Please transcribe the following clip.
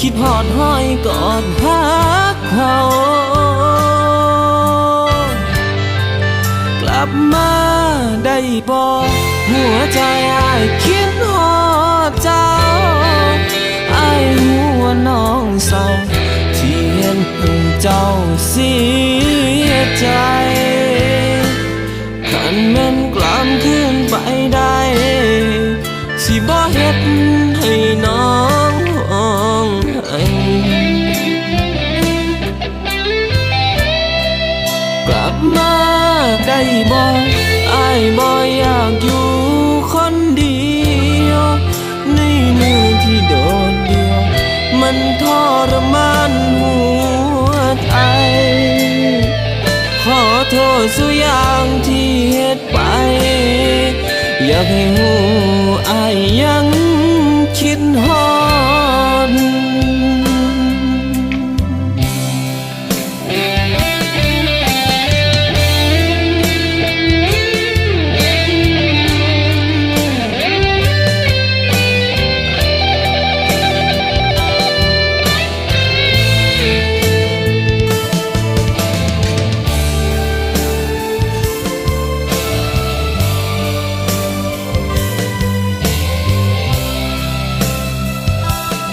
คิดหอดห้อยกอดฮักเขากลับมาได้บอกหัวใจอายคิดหอดเจ้าอายหัวน้องเศร้าที่เห็นหูเจ้าเสียใจขันแม่นกลับคืนไปได้ มาได้บ่อายบ่อยากอยู่คนเดียว ในมือที่โดดเดียว มันทรมานหัวใจขอโทษสุอย่างที่เฮ็ดไป อยากให้